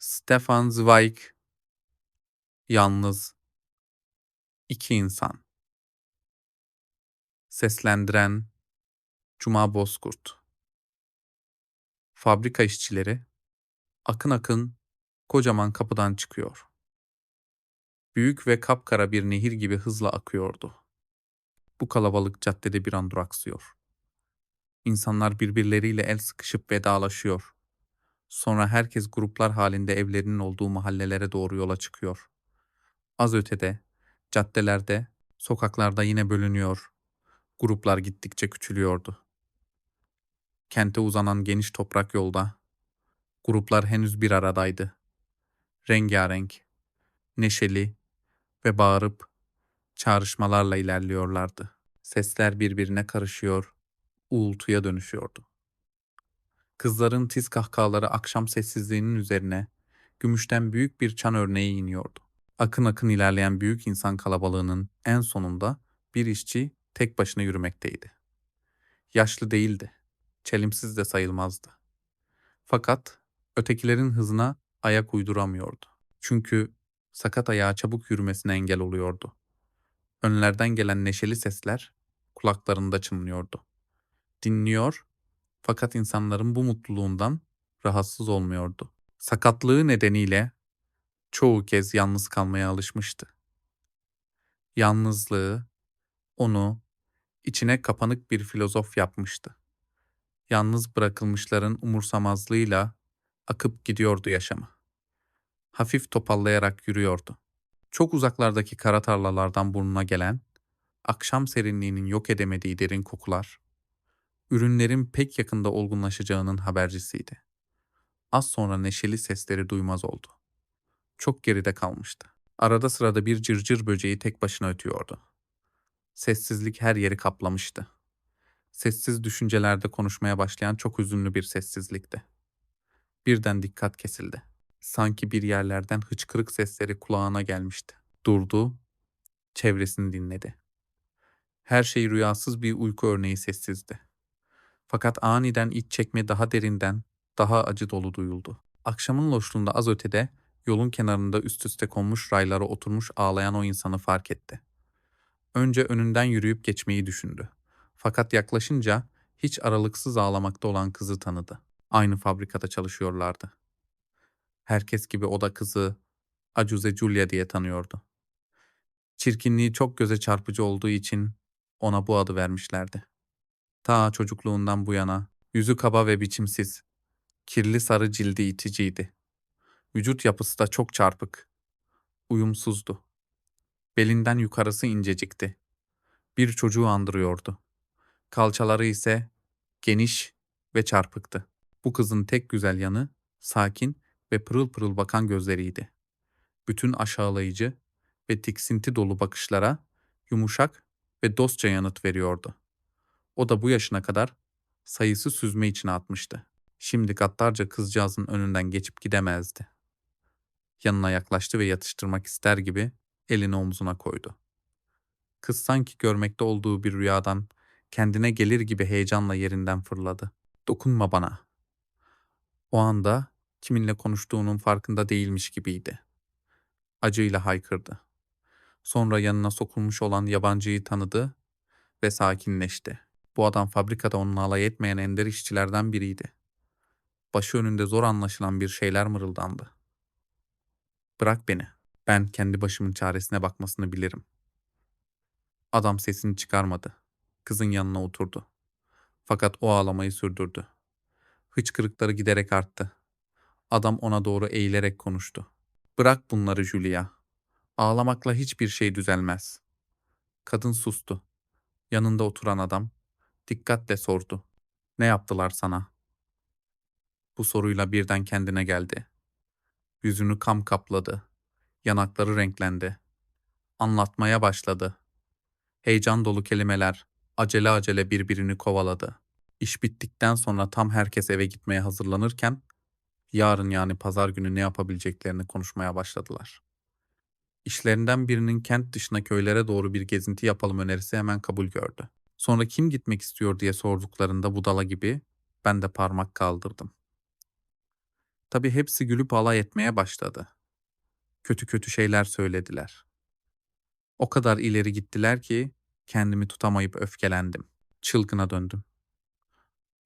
Stefan Zweig Yalnız İki insan Seslendiren Cuma Bozkurt Fabrika işçileri akın akın kocaman kapıdan çıkıyor. Büyük ve kapkara bir nehir gibi hızla akıyordu. Bu kalabalık caddede bir an duraksıyor. İnsanlar birbirleriyle el sıkışıp vedalaşıyor. Sonra herkes gruplar halinde evlerinin olduğu mahallelere doğru yola çıkıyor. Az ötede, caddelerde, sokaklarda yine bölünüyor. Gruplar gittikçe küçülüyordu. Kente uzanan geniş toprak yolda, gruplar henüz bir aradaydı. Rengarenk, neşeli ve bağırıp çağrışmalarla ilerliyorlardı. Sesler birbirine karışıyor, uğultuya dönüşüyordu. Kızların tiz kahkahaları akşam sessizliğinin üzerine gümüşten büyük bir çan örneği iniyordu. Akın akın ilerleyen büyük insan kalabalığının en sonunda bir işçi tek başına yürümekteydi. Yaşlı değildi, çelimsiz de sayılmazdı. Fakat ötekilerin hızına ayak uyduramıyordu. Çünkü sakat ayağı çabuk yürümesine engel oluyordu. Önlerden gelen neşeli sesler kulaklarında çınlıyordu. Dinliyor fakat insanların bu mutluluğundan rahatsız olmuyordu. Sakatlığı nedeniyle çoğu kez yalnız kalmaya alışmıştı. Yalnızlığı onu içine kapanık bir filozof yapmıştı. Yalnız bırakılmışların umursamazlığıyla akıp gidiyordu yaşamı. Hafif topallayarak yürüyordu. Çok uzaklardaki kara tarlalardan burnuna gelen, akşam serinliğinin yok edemediği derin kokular, ürünlerin pek yakında olgunlaşacağının habercisiydi. Az sonra neşeli sesleri duymaz oldu. Çok geride kalmıştı. Arada sırada bir cırcır böceği tek başına ötüyordu. Sessizlik her yeri kaplamıştı. Sessiz düşüncelerde konuşmaya başlayan çok üzünlü bir sessizlikti. Birden dikkat kesildi. Sanki bir yerlerden hıçkırık sesleri kulağına gelmişti. Durdu, çevresini dinledi. Her şey rüyasız bir uyku örneği sessizdi. Fakat aniden iç çekme daha derinden, daha acı dolu duyuldu. Akşamın loşluğunda az ötede, yolun kenarında üst üste konmuş raylara oturmuş ağlayan o insanı fark etti. Önce önünden yürüyüp geçmeyi düşündü. Fakat yaklaşınca hiç aralıksız ağlamakta olan kızı tanıdı. Aynı fabrikada çalışıyorlardı. Herkes gibi o da kızı Acuze Julia diye tanıyordu. Çirkinliği çok göze çarpıcı olduğu için ona bu adı vermişlerdi. Ta çocukluğundan bu yana yüzü kaba ve biçimsiz, kirli sarı cildi iticiydi. Vücut yapısı da çok çarpık, uyumsuzdu. Belinden yukarısı incecikti. Bir çocuğu andırıyordu. Kalçaları ise geniş ve çarpıktı. Bu kızın tek güzel yanı sakin ve pırıl pırıl bakan gözleriydi. Bütün aşağılayıcı ve tiksinti dolu bakışlara yumuşak ve dostça yanıt veriyordu. O da bu yaşına kadar sayısı süzme içine atmıştı. Şimdi gaddarca kızcağızın önünden geçip gidemezdi. Yanına yaklaştı ve yatıştırmak ister gibi elini omzuna koydu. Kız sanki görmekte olduğu bir rüyadan kendine gelir gibi heyecanla yerinden fırladı. Dokunma bana. O anda kiminle konuştuğunun farkında değilmiş gibiydi. Acıyla haykırdı. Sonra yanına sokulmuş olan yabancıyı tanıdı ve sakinleşti. Bu adam fabrikada onunla alay etmeyen ender işçilerden biriydi. Başı önünde zor anlaşılan bir şeyler mırıldandı. Bırak beni. Ben kendi başımın çaresine bakmasını bilirim. Adam sesini çıkarmadı. Kızın yanına oturdu. Fakat o ağlamayı sürdürdü. Hıçkırıkları giderek arttı. Adam ona doğru eğilerek konuştu. Bırak bunları Julia. Ağlamakla hiçbir şey düzelmez. Kadın sustu. Yanında oturan adam dikkatle sordu. Ne yaptılar sana? Bu soruyla birden kendine geldi. Yüzünü kam kapladı. Yanakları renklendi. Anlatmaya başladı. Heyecan dolu kelimeler acele acele birbirini kovaladı. İş bittikten sonra tam herkes eve gitmeye hazırlanırken yarın yani pazar günü ne yapabileceklerini konuşmaya başladılar. İşlerinden birinin kent dışına köylere doğru bir gezinti yapalım önerisi hemen kabul gördü. Sonra kim gitmek istiyor diye sorduklarında budala gibi ben de parmak kaldırdım. Tabii hepsi gülüp alay etmeye başladı. Kötü kötü şeyler söylediler. O kadar ileri gittiler ki kendimi tutamayıp öfkelendim. Çılgına döndüm.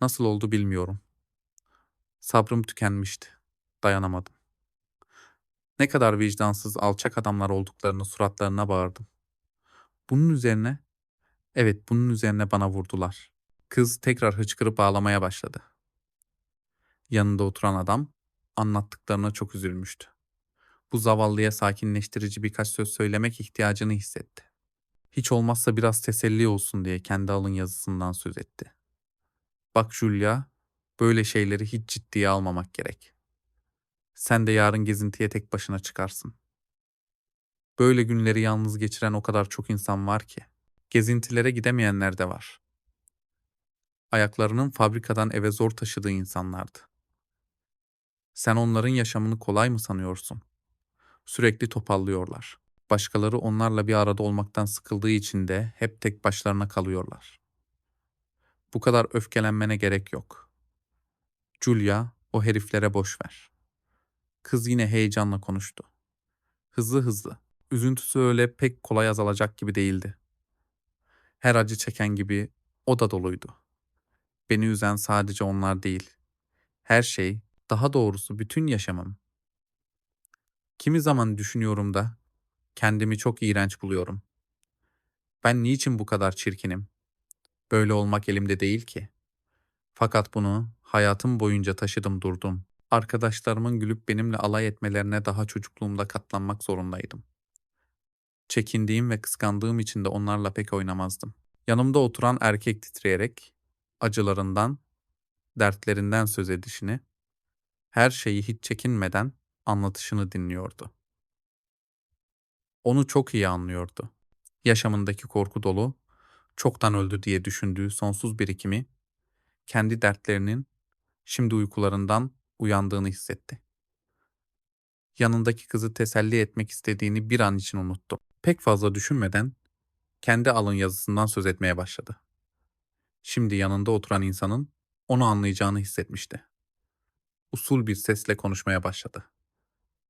Nasıl oldu bilmiyorum. Sabrım tükenmişti. Dayanamadım. Ne kadar vicdansız, alçak adamlar olduklarını suratlarına bağırdım. Bunun üzerine, evet bunun üzerine bana vurdular. Kız tekrar hıçkırıp ağlamaya başladı. Yanında oturan adam anlattıklarına çok üzülmüştü. Bu zavallıya sakinleştirici birkaç söz söylemek ihtiyacını hissetti. Hiç olmazsa biraz teselli olsun diye kendi alın yazısından söz etti. Bak Julia, böyle şeyleri hiç ciddiye almamak gerek. Sen de yarın gezintiye tek başına çıkarsın. Böyle günleri yalnız geçiren o kadar çok insan var ki. Gezintilere gidemeyenler de var. Ayaklarının fabrikadan eve zor taşıdığı insanlardı. Sen onların yaşamını kolay mı sanıyorsun? Sürekli topallıyorlar. Başkaları onlarla bir arada olmaktan sıkıldığı için de hep tek başlarına kalıyorlar. Bu kadar öfkelenmene gerek yok. Julia, o heriflere boş ver. Kız yine heyecanla konuştu. Hızlı hızlı. Üzüntüsü öyle pek kolay azalacak gibi değildi. Her acı çeken gibi o da doluydu. Beni üzen sadece onlar değil. Her şey, daha doğrusu bütün yaşamım. Kimi zaman düşünüyorum da kendimi çok iğrenç buluyorum. Ben niçin bu kadar çirkinim? Böyle olmak elimde değil ki. Fakat bunu hayatım boyunca taşıdım durdum. Arkadaşlarımın gülüp benimle alay etmelerine daha çocukluğumda katlanmak zorundaydım. Çekindiğim ve kıskandığım için de onlarla pek oynamazdım. Yanımda oturan erkek titreyerek acılarından, dertlerinden söz edişini, her şeyi hiç çekinmeden anlatışını dinliyordu. Onu çok iyi anlıyordu. Yaşamındaki korku dolu, çoktan öldü diye düşündüğü sonsuz birikimi, kendi dertlerinin şimdi uykularından uyandığını hissetti. Yanındaki kızı teselli etmek istediğini bir an için unuttu. Pek fazla düşünmeden kendi alın yazısından söz etmeye başladı. Şimdi yanında oturan insanın onu anlayacağını hissetmişti. Usul bir sesle konuşmaya başladı.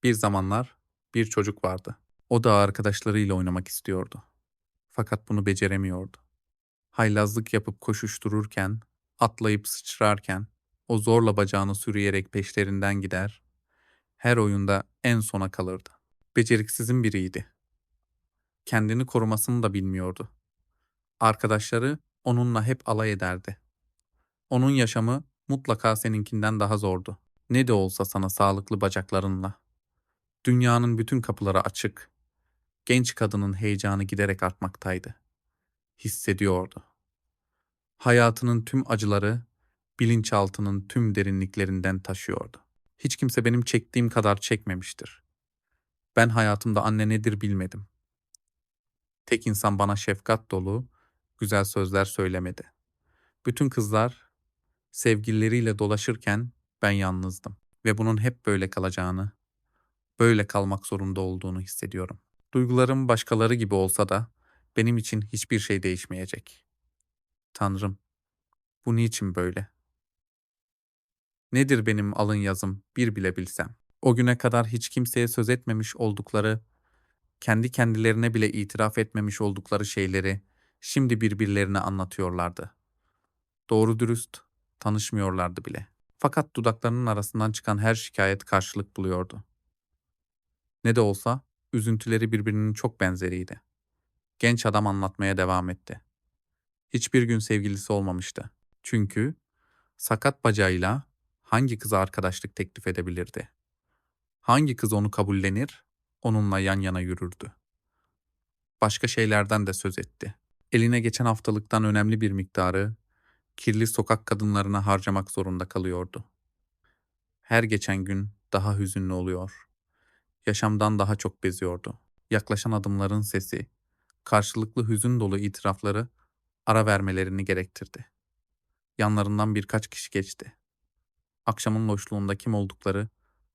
Bir zamanlar bir çocuk vardı. O da arkadaşlarıyla oynamak istiyordu. Fakat bunu beceremiyordu. Haylazlık yapıp koşuştururken, atlayıp sıçrarken, o zorla bacağını sürüyerek peşlerinden gider, her oyunda en sona kalırdı. Beceriksizin biriydi. Kendini korumasını da bilmiyordu. Arkadaşları onunla hep alay ederdi. Onun yaşamı mutlaka seninkinden daha zordu. Ne de olsa sana sağlıklı bacaklarınla. Dünyanın bütün kapıları açık. Genç kadının heyecanı giderek artmaktaydı. Hissediyordu. Hayatının tüm acıları bilinçaltının tüm derinliklerinden taşıyordu. Hiç kimse benim çektiğim kadar çekmemiştir. Ben hayatımda anne nedir bilmedim. Tek insan bana şefkat dolu, güzel sözler söylemedi. Bütün kızlar sevgilileriyle dolaşırken ben yalnızdım ve bunun hep böyle kalacağını, böyle kalmak zorunda olduğunu hissediyorum. Duygularım başkaları gibi olsa da benim için hiçbir şey değişmeyecek. Tanrım, bu niçin böyle? Nedir benim alın yazım bir bile bilsem. O güne kadar hiç kimseye söz etmemiş oldukları, kendi kendilerine bile itiraf etmemiş oldukları şeyleri şimdi birbirlerine anlatıyorlardı. Doğru dürüst tanışmıyorlardı bile. Fakat dudaklarının arasından çıkan her şikayet karşılık buluyordu. Ne de olsa üzüntüleri birbirinin çok benzeriydi. Genç adam anlatmaya devam etti. Hiçbir gün sevgilisi olmamıştı. Çünkü sakat bacağıyla hangi kıza arkadaşlık teklif edebilirdi? Hangi kız onu kabullenir, onunla yan yana yürürdü? Başka şeylerden de söz etti. Eline geçen haftalıktan önemli bir miktarı kirli sokak kadınlarına harcamak zorunda kalıyordu. Her geçen gün daha hüzünlü oluyor. Yaşamdan daha çok beziyordu. Yaklaşan adımların sesi, karşılıklı hüzün dolu itirafları ara vermelerini gerektirdi. Yanlarından birkaç kişi geçti. Akşamın loşluğunda kim oldukları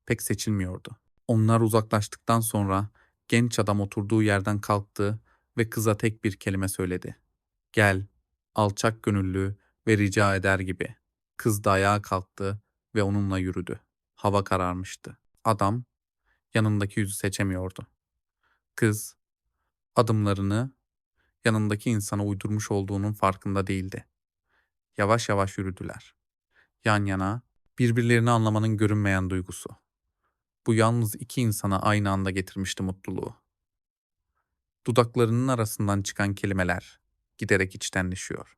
pek seçilmiyordu. Onlar uzaklaştıktan sonra genç adam oturduğu yerden kalktı ve kıza tek bir kelime söyledi. Gel, alçak gönüllü ve rica eder gibi. Kız da ayağa kalktı ve onunla yürüdü. Hava kararmıştı. Adam yanındaki yüzü seçemiyordu. Kız adımlarını yanındaki insana uydurmuş olduğunun farkında değildi. Yavaş yavaş yürüdüler. Yan yana birbirlerini anlamanın görünmeyen duygusu. Bu yalnız iki insana aynı anda getirmişti mutluluğu. Dudaklarının arasından çıkan kelimeler giderek içtenleşiyor.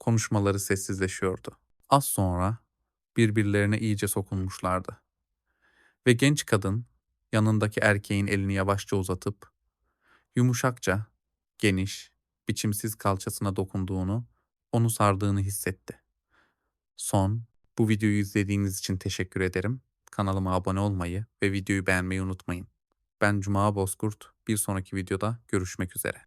Konuşmaları sessizleşiyordu. Az sonra birbirlerine iyice sokulmuşlardı. Ve genç kadın yanındaki erkeğin elini yavaşça uzatıp yumuşakça, geniş, biçimsiz kalçasına dokunduğunu, onu sardığını hissetti. Son, bu videoyu izlediğiniz için teşekkür ederim. Kanalıma abone olmayı ve videoyu beğenmeyi unutmayın. Ben Cuma Bozkurt. Bir sonraki videoda görüşmek üzere.